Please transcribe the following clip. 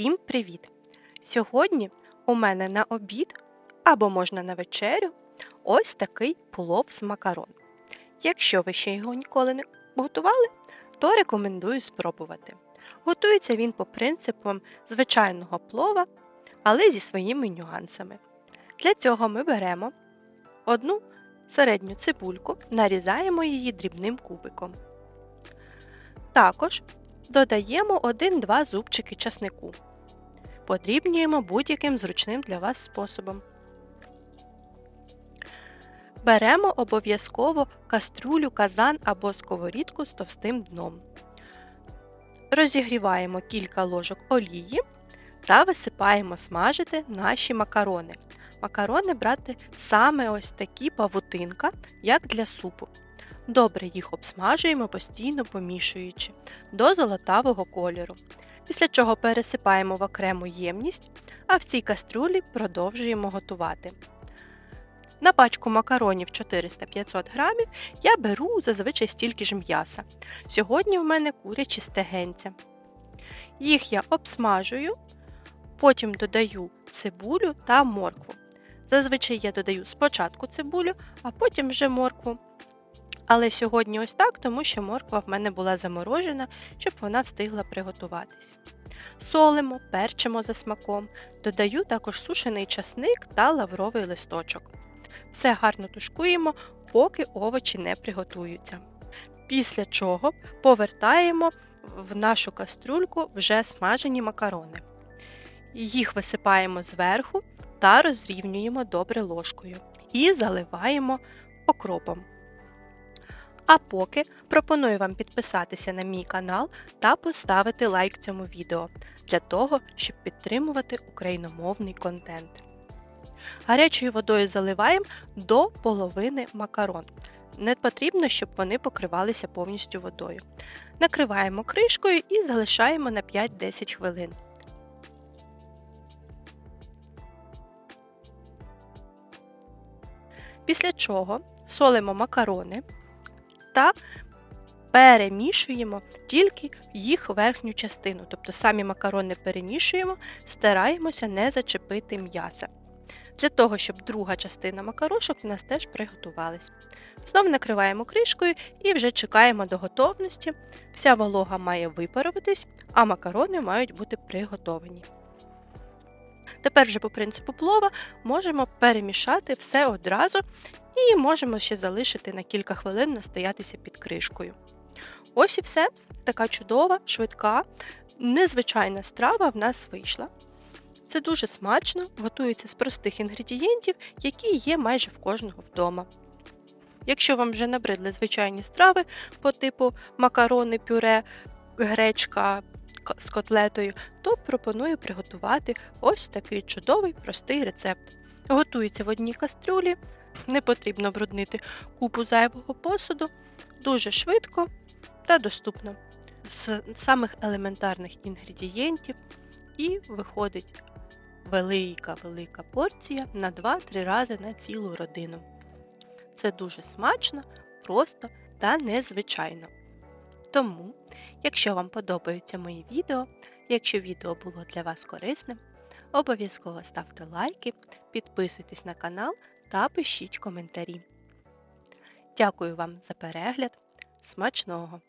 Всім привіт! Сьогодні у мене на обід або можна на вечерю ось такий плов з макарон. Якщо ви ще його ніколи не готували, то рекомендую спробувати. Готується він по принципам звичайного плова, але зі своїми нюансами. Для цього ми беремо одну середню цибульку, нарізаємо її дрібним кубиком. Також додаємо 1-2 зубчики часнику. Подрібнюємо будь-яким зручним для вас способом. Беремо обов'язково каструлю, казан або сковорідку з товстим дном. Розігріваємо кілька ложок олії та висипаємо смажити наші макарони. Макарони брати саме ось такі павутинка, як для супу. Добре їх обсмажуємо, постійно помішуючи до золотавого кольору. Після чого пересипаємо в окрему ємність, а в цій каструлі продовжуємо готувати. На пачку макаронів 400-500 грамів я беру зазвичай стільки ж м'яса. Сьогодні в мене курячі стегенця. Їх я обсмажую, потім додаю цибулю та моркву. Зазвичай я додаю спочатку цибулю, а потім вже моркву. Але сьогодні ось так, тому що морква в мене була заморожена, щоб вона встигла приготуватись. Солимо, перчимо за смаком, додаю також сушений часник та лавровий листочок. Все гарно тушкуємо, поки овочі не приготуються. Після чого повертаємо в нашу кастрюльку вже смажені макарони. Їх висипаємо зверху та розрівнюємо добре ложкою і заливаємо окропом. А поки пропоную вам підписатися на мій канал та поставити лайк цьому відео для того, щоб підтримувати україномовний контент. Гарячою водою заливаємо до половини макарон. Не потрібно, щоб вони покривалися повністю водою. Накриваємо кришкою і залишаємо на 5-10 хвилин. Після чого солимо макарони та перемішуємо тільки їх верхню частину, тобто самі макарони перемішуємо, стараємося не зачепити м'яса. Для того, щоб друга частина макарошок у нас теж приготувалась. Знову накриваємо кришкою і вже чекаємо до готовності. Вся волога має випаруватись, а макарони мають бути приготовані. Тепер вже по принципу плова можемо перемішати все одразу і можемо ще залишити на кілька хвилин настоятися під кришкою. Ось і все. Така чудова, швидка, незвичайна страва в нас вийшла. Це дуже смачно, готується з простих інгредієнтів, які є майже в кожного вдома. Якщо вам вже набридли звичайні страви по типу макарони, пюре, гречка з котлетою, то пропоную приготувати ось такий чудовий простий рецепт. Готується в одній кастрюлі, не потрібно бруднити купу зайвого посуду, дуже швидко та доступно. З самих елементарних інгредієнтів і виходить велика-велика порція на 2-3 рази на цілу родину. Це дуже смачно, просто та незвичайно. Тому, якщо вам подобаються мої відео, якщо відео було для вас корисним, обов'язково ставте лайки, підписуйтесь на канал та пишіть коментарі. Дякую вам за перегляд. Смачного!